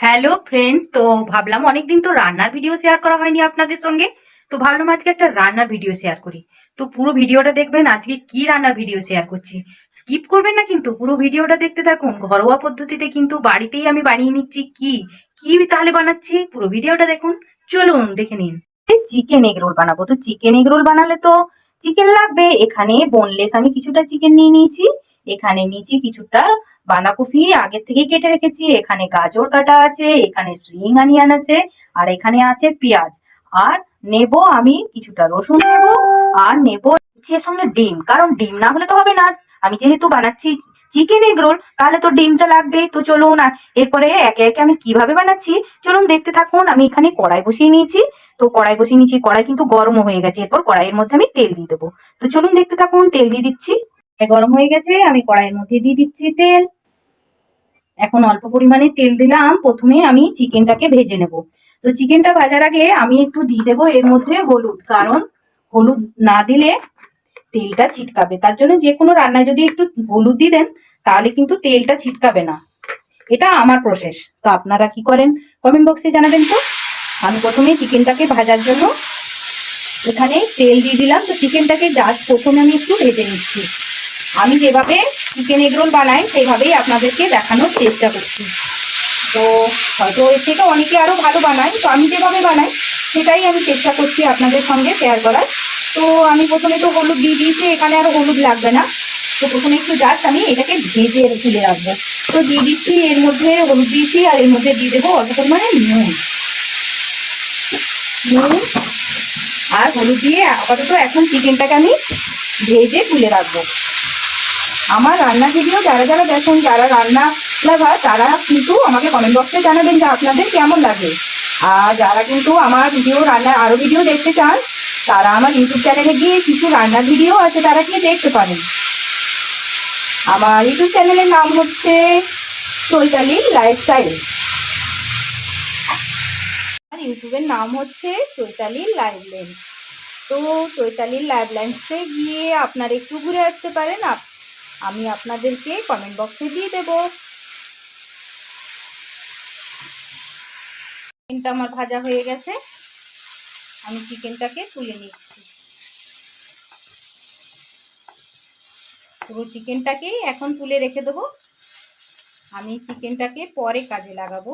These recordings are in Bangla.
হ্যালো ফ্রেন্ডস, তো ভাবলাম অনেকদিন তো রান্নার ভিডিও শেয়ার করা হয়নি আপনাদের সঙ্গে, তো ভাবলাম আজকে একটা রান্নার ভিডিও শেয়ার করি। তো পুরো ভিডিওটা দেখবেন, আজকে কি রান্নার ভিডিও শেয়ার করছি। স্কিপ করবেন না কিন্তু, পুরো ভিডিওটা দেখতে থাকুন। ঘরোয়া পদ্ধতিতে কিন্তু বাড়িতেই আমি বানিয়ে নিচ্ছি কি? কি তাহলে বানাচ্ছি? পুরো ভিডিওটা দেখুন। চলুন, দেখে নিন। চিকেন এগ রোল বানাবো। তো চিকেন এগ রোল বানালে তো চিকেন লাগবে। এখানে বোনলেস আমি কিছুটা চিকেন নিয়ে নিয়েছি। এখানে নিচে কিছুটা বাঁধাকপি আগের থেকে কেটে রেখেছি, এখানে গাজর কাটা আছে, এখানে স্প্রিং আনিয়ান আছে আর এখানে আছে পেঁয়াজ। আর নেব আমি কিছুটা রসুন নেব, আর নেব এর সঙ্গে ডিম, কারণ ডিম না হলে তো হবে না। আমি যেহেতু বানাচ্ছি চিকেন এগ রোল, তাহলে তো ডিমটা লাগবে। তো চলুন, আর এরপরে একে একে আমি কীভাবে বানাচ্ছি, চলুন দেখতে থাকুন। আমি এখানে কড়াই বসিয়ে নিয়েছি। তো কড়াই বসিয়ে নিয়েছি, কড়াই কিন্তু গরমও হয়ে গেছে। এরপর কড়াইয়ের মধ্যে আমি তেল দিয়ে দেবো। তো চলুন দেখতে থাকুন, তেল দিয়ে দিচ্ছি। গরম হয়ে গেছে, আমি কড়াইয়ের মধ্যে দিয়ে দিচ্ছি তেল। এখন অল্প পরিমাণে তেল দিলাম। প্রথমে আমি চিকেনটাকে ভেজে নেব। তো চিকেনটা ভাজার আগে আমি একটু দিয়ে দেবো এর মধ্যে হলুদ, কারণ হলুদ না দিলে তেলটা ছিটকাবে। তার জন্য যে কোনো রান্নায় যদি একটু হলুদ দিয়ে দেন, তাহলে কিন্তু তেলটা ছিটকাবে না। এটা আমার প্রসেস তো আপনারা কি করেন? কমেন্ট বক্সে জানাবেন তো। আমি প্রথমে চিকেনটাকে ভাজার জন্য এখানে তেল দিয়ে দিলাম। তো চিকেনটাকে জাস্ট প্রথমে আমি একটু ভেজে নিচ্ছি। আমি যেভাবে চিকেন এগরোল বানাই, সেইভাবেই আপনাদেরকে দেখানোর চেষ্টা করছি। তো হয়তো এর থেকে অনেকে আরও ভালো বানায়, তো আমি যেভাবে বানাই, সেটাই আমি চেষ্টা করছি আপনাদের সঙ্গে শেয়ার করার। তো আমি প্রথমে তো হলুদ দিয়ে দিয়েছি, এখানে আরও হলুদ লাগবে না। তো প্রথমে একটু জাস্ট আমি এটাকে ভেজে তুলে রাখব। তো দিয়ে দিচ্ছি, এর মধ্যে হলুদ দিয়েছি, আর এর মধ্যে দিয়ে দেবো অল্প পরিমাণে নুন। নুন আর হলুদ দিয়ে আপাতত এখন চিকেনটাকে আমি ভেজে তুলে রাখব। আমার রান্না ভিডিও যারা যারা দেখেন, যারা রান্না লাভার তারা কিন্তু আমাকে কমেন্ট বক্সে জানাবেন যে আপনাদের কেমন লাগে। আর যারা কিন্তু আমার ভিডিও রান্নার আরও ভিডিও দেখতে চান, তারা আমার ইউটিউব চ্যানেলে গিয়ে কিছু রান্নার ভিডিও আছে, তারা গিয়ে দেখতে পারেন। আমার ইউটিউব চ্যানেলের নাম হচ্ছে চৈতালি লাইফস্টাইল ইউটিউবের নাম হচ্ছে চৈতালি লাইভ লেন্স তো চৈতালির লাইভ লেন্সে গিয়ে আপনারা একটু ঘুরে আসতে পারেন। আমি আপনাদেরকে কমেন্ট বক্সে দিয়ে দেব। চিকেনটা আমার ভাজা হয়ে গেছে। আমি চিকেনটাকে তুলে নিচ্ছি। পুরো চিকেনটাকেই এখন তুলে রেখে দেবো। আমি চিকেনটাকে পরে কাজে লাগাবো।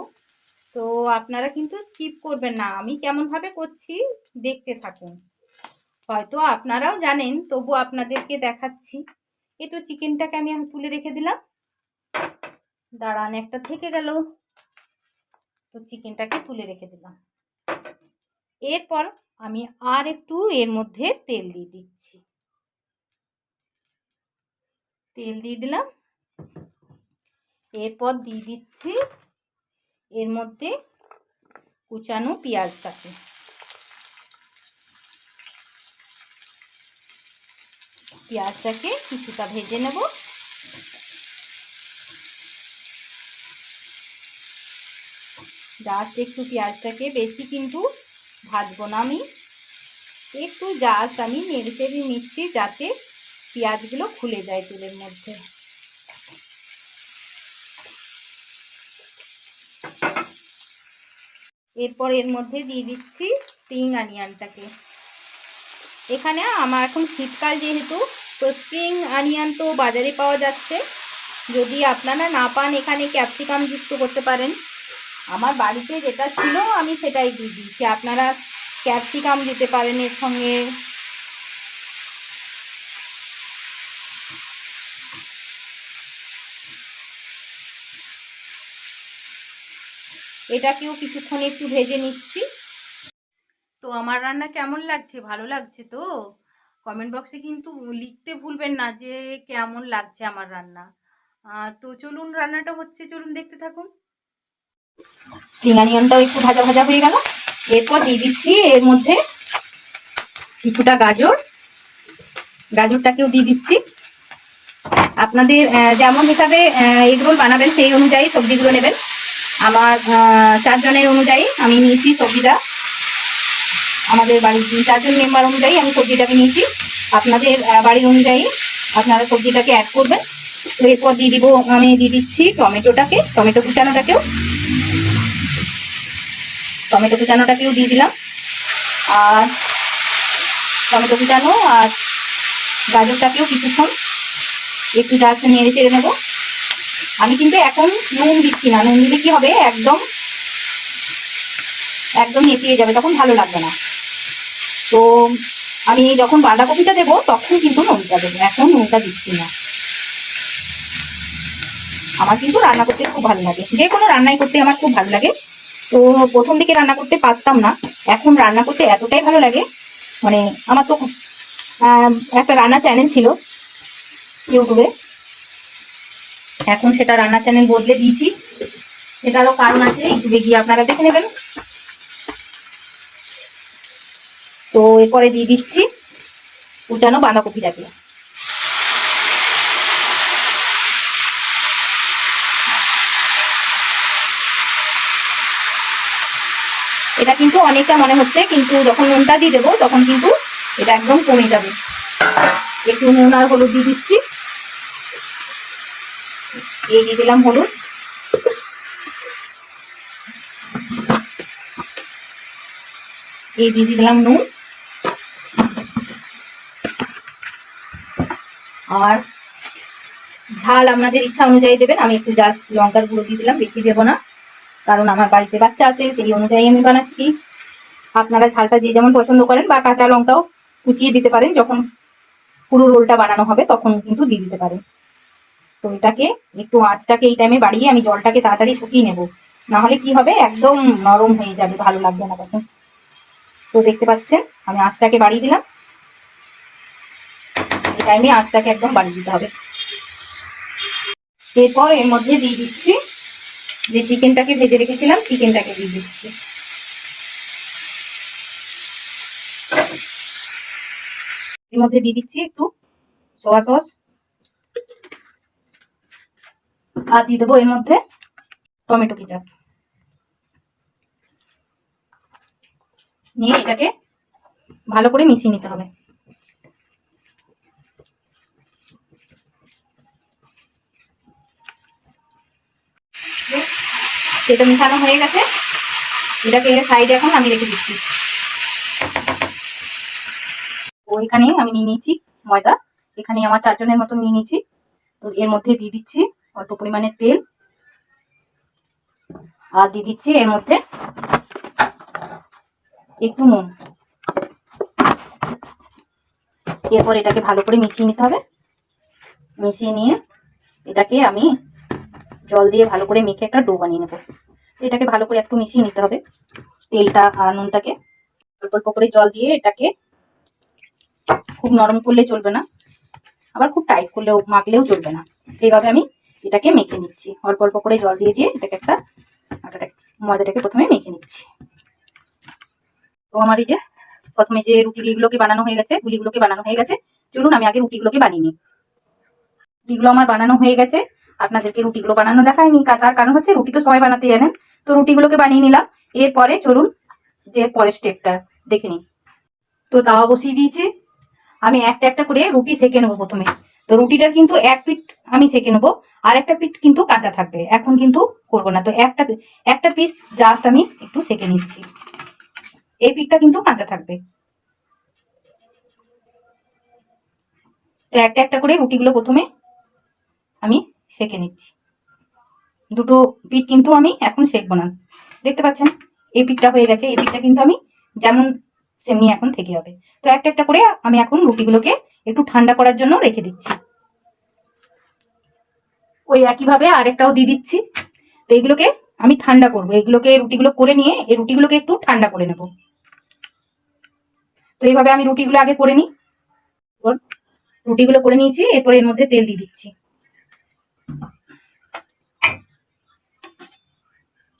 তো আপনারা কিন্তু স্কিপ করবেন না। আমি কেমনভাবে করছি, দেখতে থাকুন। হয়তো আপনারাও জানেন তবু আপনাদেরকে দেখাচ্ছি। এই তো চিকেনটাকে আমি তুলে রেখে দিলাম। দাঁড়ান, একটা থেকে গেল। তো চিকেনটাকে তুলে রেখে দিলাম। এরপর আমি আর একটু এর মধ্যে তেল দিয়ে দিচ্ছি। তেল দিয়ে দিলাম। এরপর দিয়ে দিচ্ছি এর মধ্যে কুচানো পেঁয়াজটাকে। পেঁয়াজটাকে কিছুটা ভেজে নেব। জাস্ট একটু পেঁয়াজটাকে বেশি কিন্তু ভাজবো না আমি। একটু জাস্ট আমি নেড়ে চেড়ে নিচ্ছি যাতে পেঁয়াজগুলো খুলে যায় তেলের মধ্যে। এরপর এর মধ্যে দিয়ে দিচ্ছি স্প্রিং আনিয়ানটাকে এখানে আমার এখন শীতকাল যেহেতু, তো স্প্রিং আনিয়ান তো বাজারে পাওয়া যাচ্ছে। যদি আপনারা না পান, এখানে ক্যাপসিকাম যুক্ত করতে পারেন। আমার বাড়িতে যেটা ছিল, আমি সেটাই দিয়ে দিচ্ছি আপনারা ক্যাপসিকাম দিতে পারেন এর সঙ্গে। এটাকেও কিছুক্ষণ একটু ভেজে নিচ্ছি। তো আমার রান্না কেমন লাগছে? ভালো লাগছে তো? কমেন্ট বক্সে কিন্তু লিখতে ভুলবেন না যে কেমন লাগছে আমার রান্না। তো চলুন রান্নাটা হচ্ছে চলুন দেখতে থাকুন। অনিয়নটাও একটু ভাজা ভাজা হয়ে গেল। এরপর দিয়ে দিচ্ছি এর মধ্যে কিছুটা গাজর। গাজরটাকেও দিয়ে দিচ্ছি। আপনাদের যেমন হিসাবে এগরোল বানাবেন সেই অনুযায়ী সবজিগুলো নেবেন। আমার চারজনের অনুযায়ী আমি নিয়েছি সবজিটা। আমাদের বাড়ির চারজন মেম্বার অনুযায়ী আমি সবজিটাকে নিয়েছি। আপনাদের বাড়ির অনুযায়ী আপনারা সবজিটাকে অ্যাড করবেন। এরপর দিয়ে দিব, আমি দিয়ে দিচ্ছি টমেটোটাকে, টমেটো কুচানোটাকেও। টমেটো কুচানোটাকেও দিয়ে দিলাম। আর টমেটো কুচানো আর গাজরটাকেও কিছুক্ষণ একটু জাস্ট নেড়ে চেড়ে নেব। আমি কিন্তু এখন নুন দিচ্ছি না। নুন দিলে কি হবে? একদম একদম নেতিয়ে যাবে, তখন ভালো লাগবে না। তো আমি যখন বাঁধাকপিটা দেবো, তখন কিন্তু নুনটা দেবো। এখন নুনটা দিচ্ছি না। আমার কিন্তু রান্না করতে খুব ভালো লাগে। যে কোনো রান্নাই করতে আমার খুব ভালো লাগে। তো প্রথম দিকে রান্না করতে পারতাম না। এখন রান্না করতে এতটাই ভালো লাগে। মানে আমার তো একটা রান্না চ্যানেল ছিল ইউটিউবে। এখন সেটা রান্না চ্যানেল বদলে দিয়েছি। সেটারও কারণ আছে ইউটিউবে গিয়ে আপনারা দেখে নেবেন। তো এরপরে দিয়ে দিচ্ছি কুচানো বাঁধাকপিটাকে। এটা কিন্তু অনেকটা মনে হচ্ছে, কিন্তু যখন নুনটা দিয়ে দেবো, তখন কিন্তু এটা একদম কমে যাবে। একটু নুন আর হলুদ দিয়ে দিচ্ছি। এই দিয়ে দিলাম হলুদ। এই দিয়ে দিলাম নুন। আর ঝাল আপনাদের ইচ্ছা অনুযায়ী দেবেন, আমি একটু জাস্ট লঙ্কার গুঁড়ো দিয়ে দিলাম, বেশি দেবো না। কারণ আমার বাড়িতে বাচ্চা আছে, সেই অনুযায়ী আমি বানাচ্ছি। আপনারা ঝালটা যে যেমন পছন্দ করেন, বা কাঁচা লঙ্কাও কুচিয়ে দিতে পারেন, যখন পুরো রোলটা বানানো হবে, তখন কিন্তু দিয়ে দিতে পারেন। তো এটাকে একটু আঁচটাকে এই টাইমে বাড়িয়ে আমি জলটাকে তাড়াতাড়ি শুকিয়ে নেব। না হলে কি হবে? একদম নরম হয়ে যাবে, ভালো লাগবে না তখন। তো দেখতে পাচ্ছেন, আমি আঁচটাকে বাড়িয়ে দিলাম। এই টাইমে আঁচটাকে একদম বাড়িয়ে দিতে হবে। এরপর এর মধ্যে দিয়ে দিচ্ছি যে চিকেনটাকে ভেজে রেখেছিলাম চিকেনটাকে দিয়ে দিচ্ছি। এর মধ্যে দিয়ে দিচ্ছি একটু সোয়া সস আর দিয়ে দেবো এর মধ্যে টমেটো কেচাপ। নিয়ে এটাকে ভালো করে মিশিয়ে নিতে হবে। সেটা মিশানো হয়ে গেছে। এটাকে এর সাইডে এখন আমি রেখে দিচ্ছি। তো এখানে আমি নিয়ে নিয়েছি ময়দা। এখানে আমার চারজনের মতো নিয়ে নিয়েছি। তো এর মধ্যে দিয়ে দিচ্ছি অল্প পরিমাণে তেল। আর দিয়ে দিচ্ছি এর মধ্যে একটু নুন। এরপর এটাকে ভালো করে মিশিয়ে নিতে হবে। মিশিয়ে নিয়ে এটাকে আমি জল দিয়ে ভালো করে মেখে একটা ডো বানিয়ে নেব। এটাকে ভালো করে একটু মিশিয়ে নিতে হবে তেলটা আর নুনটাকে। অল্প অল্প করে জল দিয়ে এটাকে খুব নরম করলে চলবে না। আবার খুব টাইট করলেও, মাখলেও চলবে না। সেইভাবে আমি এটাকে মেখে নিচ্ছি। অল্প অল্প করে জল দিয়ে দিয়ে এটাকে একটা ময়দাটাকে প্রথমে মেখে নিচ্ছি। তো আমার এই যে প্রথমে যে রুটিগুলোকে বানানো হয়ে গেছে, গুলিগুলোকে বানানো হয়ে গেছে, চলুন আমি আগে রুটিগুলোকে বানিয়ে নিই। রুটিগুলো আমার বানানো হয়ে গেছে, আপনাদেরকে রুটিগুলো বানানো দেখায়নি তার কারণ হচ্ছে রুটি তো সবাই বানাতে জানেন। তো রুটিগুলোকে বানিয়ে নিলাম, এরপরে চলুন যে পরের স্টেপটা দেখে নিই। তো তাওয়া বসিয়ে দিয়েছি, আমি একটা একটা করে রুটি সেকে নেব প্রথমে। তো রুটিটার কিন্তু এক পিঠ আমি সেকে নেব। আর একটা পিঠ কিন্তু কাঁচা থাকবে। এখন কিন্তু করব না। তো একটা একটা পিস জাস্ট আমি একটু সেকে নিচ্ছি। এই পিঠটা কিন্তু কাঁচা থাকবে। তো একটা একটা করে রুটিগুলো প্রথমে আমি সেকে নিচ্ছি। দুটো পিঠ কিন্তু আমি এখন সেকবো না। দেখতে পাচ্ছেন? এই পিঠটা হয়ে গেছে। এই পিঠটা কিন্তু আমি যেমন সেমনি এখন থেকে হবে। তো একটা একটা করে আমি এখন রুটিগুলোকে একটু ঠান্ডা করার জন্য রেখে দিচ্ছি। ওই একইভাবে আরেকটাও দিয়ে দিচ্ছি। তো এইগুলোকে আমি ঠান্ডা করব। এগুলোকে, রুটিগুলো করে নিয়ে এই রুটিগুলোকে একটু ঠান্ডা করে নেব। তো এইভাবে আমি রুটিগুলো আগে করে নিই। রুটিগুলো করে নিয়েছি, এরপর এর মধ্যে তেল দিয়ে দিচ্ছি।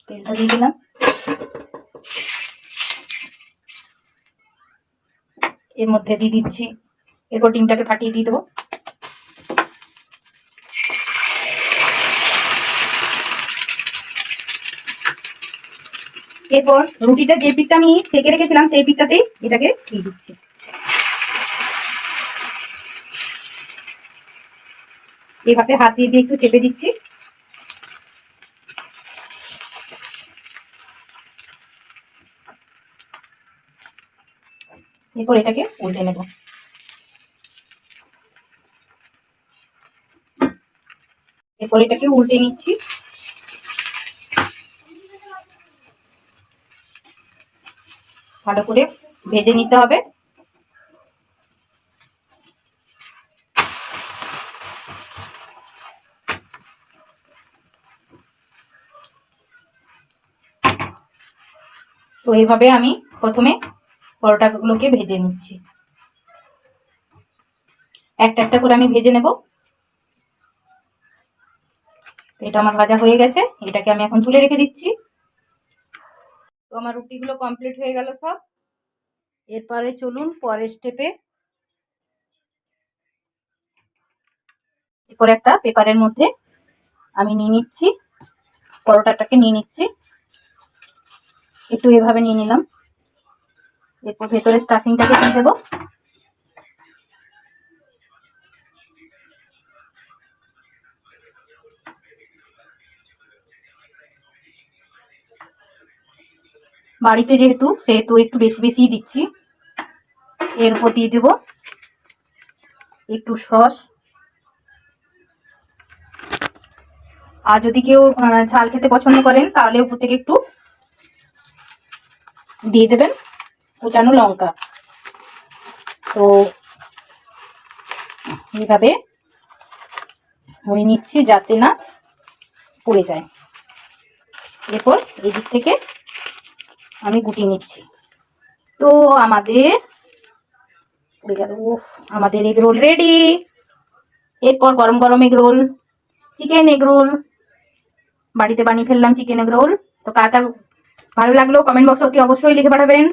তেলটা দিয়ে দিলাম। এর মধ্যে দিয়ে দিচ্ছি। এরপর ডিমটাকে ফাটিয়ে দিয়ে দেবো। এরপর রুটিটা যে পিঠটা আমি সেকে রেখেছিলাম, সেই পিঠটাতেই এটাকে দিয়ে দিচ্ছি। এভাবে হাত দিয়ে দিয়ে একটু চেপে দিচ্ছি। এরপর এটাকে উল্টে নেব। এরপর এটাকে উল্টে নিচ্ছি। ভালো করে ভেজে নিতে হবে। তো এইভাবে আমি প্রথমে পরোটাগুলোকে ভেজে নিচ্ছি। একটা একটা করে আমি ভেজে নেব। এটা আমার ভাজা হয়ে গেছে। এটাকে আমি এখন তুলে রেখে দিচ্ছি। তো আমার রুটিগুলো কমপ্লিট হয়ে গেল সব। এরপরে চলুন পরের স্টেপে এরপরে একটা পেপারের মধ্যে আমি নিয়ে নিচ্ছি। পরোটাটাকে নিয়ে নিচ্ছি। একটু এভাবে নিয়ে নিলাম। এরপর ভেতরে স্টাফিংটাকে দিয়ে দেবো। বাড়িতে যেহেতু, সেহেতু একটু বেশি বেশি দিচ্ছি। এর উপর দিয়ে দেবো একটু সস। আর যদি কেউ ঝাল খেতে পছন্দ করেন, তাহলে উপর থেকে একটু দিয়ে দেবেন কুচানো লঙ্কা। তো এইভাবে মুড়ে নিচ্ছি যাতে না পড়ে যায়। এরপর এই দিক থেকে আমি গুটি নিচ্ছি। তো আমাদের আমাদের এগ রোল রেডি এরপর গরম গরম egg roll chicken egg roll. বাড়িতে বানিয়ে ফেললাম চিকেন এগ রোল। তো কার কার ভালো লাগল কমেন্ট বক্সে অতি অবশ্যই লিখে পাঠাবেন।